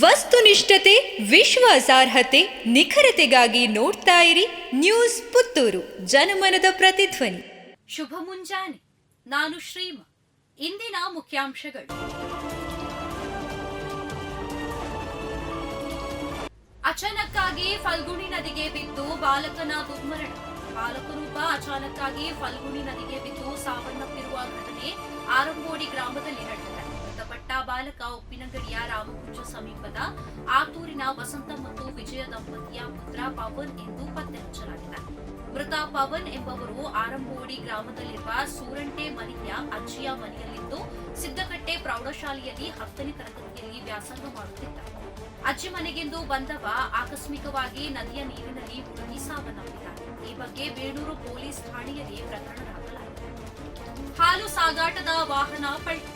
ವಸ್ತುನಿಷ್ಠತೆ, ವಿಶ್ವಾಸಾರ್ಹತೆ, ನಿಖರತೆಗಾಗಿ ನೋಡ್ತಾ ಇರಿ ನ್ಯೂಸ್ ಪುತ್ತೂರು, ಜನಮನದ ಪ್ರತಿಧ್ವನಿ. ಶುಭ ಮುಂಜಾನೆ. ನಾನು ಶ್ರೀಮ. ಇಂದಿನ ಮುಖ್ಯಾಂಶಗಳು. ಅಚಾನಕ್ಕಾಗಿ ಫಲ್ಗುಣಿ ನದಿಗೆ ಬಿದ್ದು ಬಾಲಕನ ದುರ್ಮರಣ. ಬಾಲಕನೊಬ್ಬ ಅಚಾನಕ್ಕಾಗಿ ಫಲ್ಗುಣಿ ನದಿಗೆ ಬಿದ್ದು ಸಾವನ್ನಪ್ಪಿರುವ ಘಟನೆ ಆರಂಬೋಡಿ ಗ್ರಾಮದಲ್ಲಿ ನಡೆದಿದೆ. ಬಾಲಕ ಉಪ್ಪಿನಗಡಿಯ ರಾಮಕುಂಜ ಸಮೀಪದ ಆತೂರಿನ ವಸಂತ ಮತ್ತು ವಿಜಯ ದಂಪತಿಯ ಪುತ್ರ ಪವನ್ ಎಂದು ಪತ್ತೆ ಹಚ್ಚಲಾಗಿದೆ ಮೃತ ಪವನ್ ಎಂಬವರು ಆರಂಭೋಡಿ ಗ್ರಾಮದಲ್ಲಿರುವ ಸೂರಂಟೆ ಮನೆಯ ಅಜ್ಜಿಯ ಮನೆಯಲ್ಲಿದ್ದು, ಸಿದ್ದಕಟ್ಟೆ ಪ್ರೌಢಶಾಲೆಯಲ್ಲಿ ಹತ್ತನೇ ತರಗತಿಯಲ್ಲಿ ವ್ಯಾಸಂಗ ಮಾಡುತ್ತಿದ್ದ ಅಜ್ಜಿ ಮನೆಗೆಂದು ಬಂದವ ಆಕಸ್ಮಿಕವಾಗಿ ನದಿಯ ನೀರಿನಲ್ಲಿ ಮುಳುಗಿ ಸಾವನ್ನಪ್ಪಿದ್ದಾನೆ. ಈ ಬಗ್ಗೆ ಬೇಳೂರು ಪೊಲೀಸ್ ಠಾಣೆಯಲ್ಲಿ ಪ್ರಕರಣ ದಾಖಲಾಗಿದೆ. ಹಾಲು ಸಾಗಾಟದ ವಾಹನ ಪಲ್ಟಿ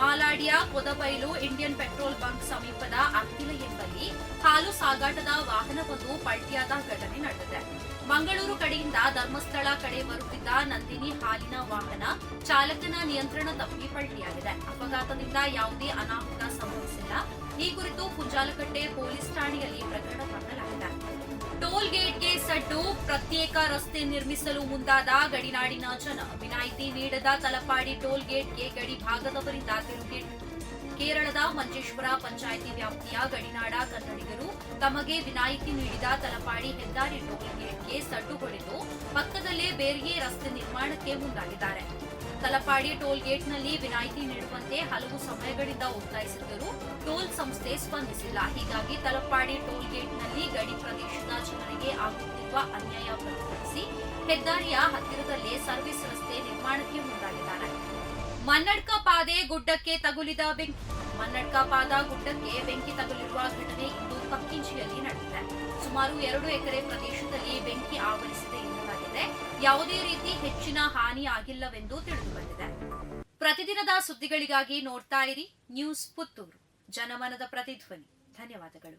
ಮಾಲಾಡಿಯ, ಕೊದಬೈಲು, ಇಂಡಿಯನ್ ಪೆಟ್ರೋಲ್ ಬಂಕ್ ಸಮೀಪದ ಅಕ್ಕಿಲ ಎಂಬಲ್ಲಿ ಹಾಲು ಸಾಗಾಟದ ವಾಹನವೊಂದು ಪಲ್ಟಿಯಾದ ಘಟನೆ ನಡೆದಿದೆ. ಮಂಗಳೂರು ಕಡೆಯಿಂದ ಧರ್ಮಸ್ಥಳ ಕಡೆ ಬರುತ್ತಿದ್ದ ನಂದಿನಿ ಹಾಲಿನ ವಾಹನ ಚಾಲಕನ ನಿಯಂತ್ರಣ ತಪ್ಪಿ ಪಲ್ಟಿಯಾಗಿದೆ. ಅಪಘಾತದಿಂದ ಯಾವುದೇ ಅನಾಹುತ ಸಂಭವಿಸಿಲ್ಲ. ಈ ಕುರಿತು ಪುಂಜಾಲಕಟ್ಟೆ ಪೊಲೀಸ್ ಠಾಣೆಯಲ್ಲಿ ಪ್ರಕರಣ ದಾಖಲಾಗಿದೆ. ಗೇಟ್ಗೆ ಪ್ರತ್ಯೇಕ ರಸ್ತೆ ನಿರ್ಮಿಸಲು ಮುಂದಾದ ಗಡಿನಾಡಿನ ಜನ. ವಿನಾಯಿತಿ ನೀಡದ ತಲಪಾಡಿ ಟೋಲ್ ಗೇಟ್ಗೆ ಗಡಿ ಭಾಗದವರಿಂದ ತಿರುಗೇಟು ಕೇರಳದ ಮಂಜೇಶ್ವರ ಪಂಚಾಯಿತಿ ವ್ಯಾಪ್ತಿಯ ಗಡಿನಾಡ ಕನ್ನಡಿಗರು ತಮಗೆ ವಿನಾಯಿತಿ ನೀಡಿದ ತಲಪಾಡಿ ಹೆದ್ದಾರಿ ಟೋಲ್ ಗೇಟ್ಗೆ ಸಡ್ಡು ಹೊಡೆದು ಪಕ್ಕದಲ್ಲೇ ಬೇರೆಯೇ ರಸ್ತೆ ನಿರ್ಮಾಣಕ್ಕೆ ಮುಂದಾಗಿದ್ದಾರೆ. ತಲಪಾಡಿ ಟೋಲ್ ಗೇಟ್ನಲ್ಲಿ ವಿನಾಯಿತಿ ನೀಡುವಂತೆ ಹಲವು ಸಮಯಗಳಿಂದ ಒತ್ತಾಯಿಸಿದ್ದರೂ ಟೋಲ್ ಸಂಸ್ಥೆ ಸ್ಪಂದಿಸಿಲ್ಲ. ಹೀಗಾಗಿ ತಲಪಾಡಿ ಟೋಲ್ ಗೇಟ್ನಲ್ಲಿ ಆಗುತ್ತಿರುವ ಅನ್ಯಾಯ ಪ್ರತಿಭಟಿಸಿ ಹೆದ್ದಾರಿಯ ಹತ್ತಿರದಲ್ಲೇ ಸರ್ವಿಸ್ ರಸ್ತೆ ನಿರ್ಮಾಣಕ್ಕೆ ಮುಂದಾಗಿದ್ದಾರೆ. ಮನ್ನಡ್ಕ ಪಾದೆ ಗುಡ್ಡಕ್ಕೆ ತಗುಲಿದ ಬೆಂಕಿ. ಮನ್ನಡ್ಕ ಪಾದ ಗುಡ್ಡಕ್ಕೆ ಬೆಂಕಿ ತಗುಲಿರುವ ಘಟನೆ ಇಂದು ಕಕ್ಕಿಂಚಿಯಲ್ಲಿ ನಡೆದಿದೆ. ಸುಮಾರು ಎರಡು ಎಕರೆ ಪ್ರದೇಶದಲ್ಲಿ ಬೆಂಕಿ ಆವರಿಸಿದೆ ಎನ್ನಲಾಗಿದೆ. ಯಾವುದೇ ರೀತಿ ಹೆಚ್ಚಿನ ಹಾನಿ ಆಗಿಲ್ಲವೆಂದು ತಿಳಿದುಬಂದಿದೆ. ಪ್ರತಿದಿನದ ಸುದ್ದಿಗಳಿಗಾಗಿ ನೋಡ್ತಾ ಇರಿ ನ್ಯೂಸ್ ಪುತ್ತೂರು. ಜನಮನದ ಪ್ರತಿಧ್ವನಿ. ಧನ್ಯವಾದಗಳು.